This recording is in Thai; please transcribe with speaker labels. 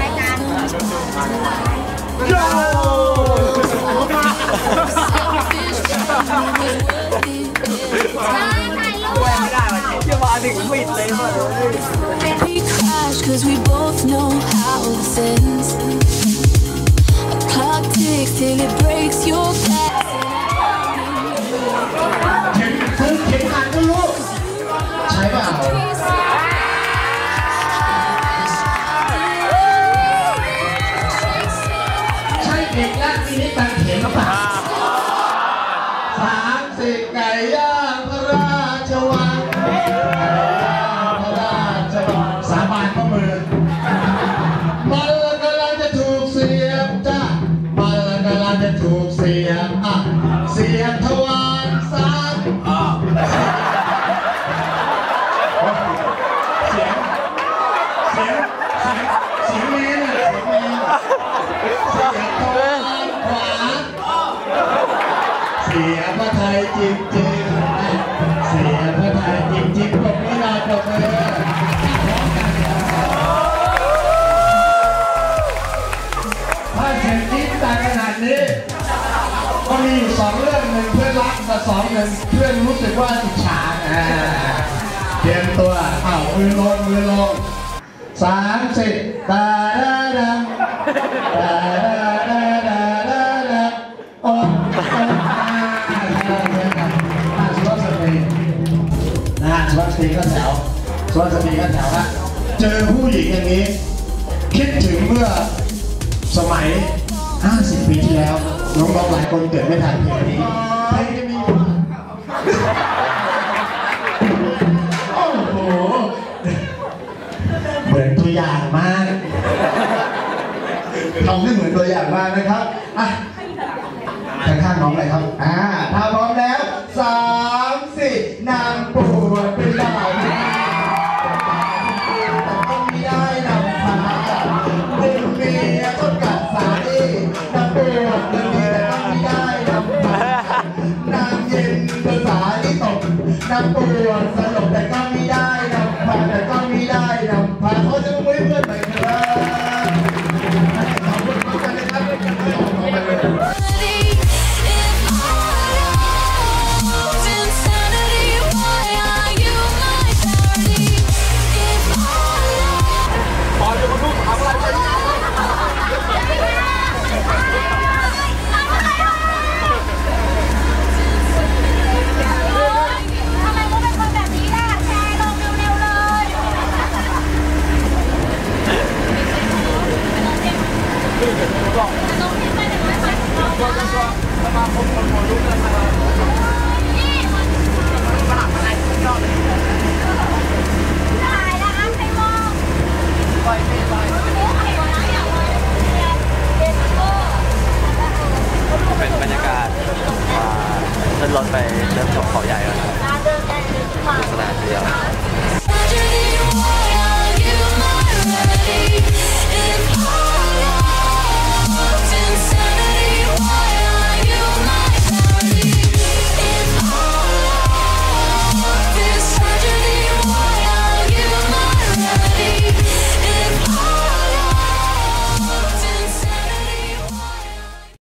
Speaker 1: รายการโยถึงวิด
Speaker 2: เลย Cause we both know how this ends กรักมินิตังเข็มหรือเปล่าสามสิบไก่ย่าง ไทยจริงๆอะเสียพระไทยจริงๆปรบมือหน่อยปรบมือถ้าเสียงกรี๊ดดังขนาดนี้ก็มีอยู่สองเรื่องหนึ่งเพื่อนรักกับสองหนึ่งเพื่อนรู้สึกว่าอิจฉาอ่าเตรียมตัวเอ้ามือลงมือลงสามสิบตาดาดาตาดาดาดาดา วสุภาพสตรีก็แถวละเจอผู้หญิงอย่างนี้ คิดถึงเมื่อสมัย 50 ปีที่แล้วน้องๆหลายคนเกิดไม่ทันเพลงนี้เพลงจะมีอยู่โอ้โหเหมือนตัวอย่างมากทำให้เหมือนตัวอย่างมากนะครับอะข้างๆน้องเลยครับอ่าถ้า เป็นภาษาที่ตกน้ำปวดสลบแต่ก็ไม่ได้ ได้
Speaker 3: แล้วอะใครมองปล่อยไปปล่อยมุกใครวะนะอยากมองเด็กโก้
Speaker 4: เป็นบรรยากาศอ่าขึ้นรถไปเดินชมเขาใหญ่กันค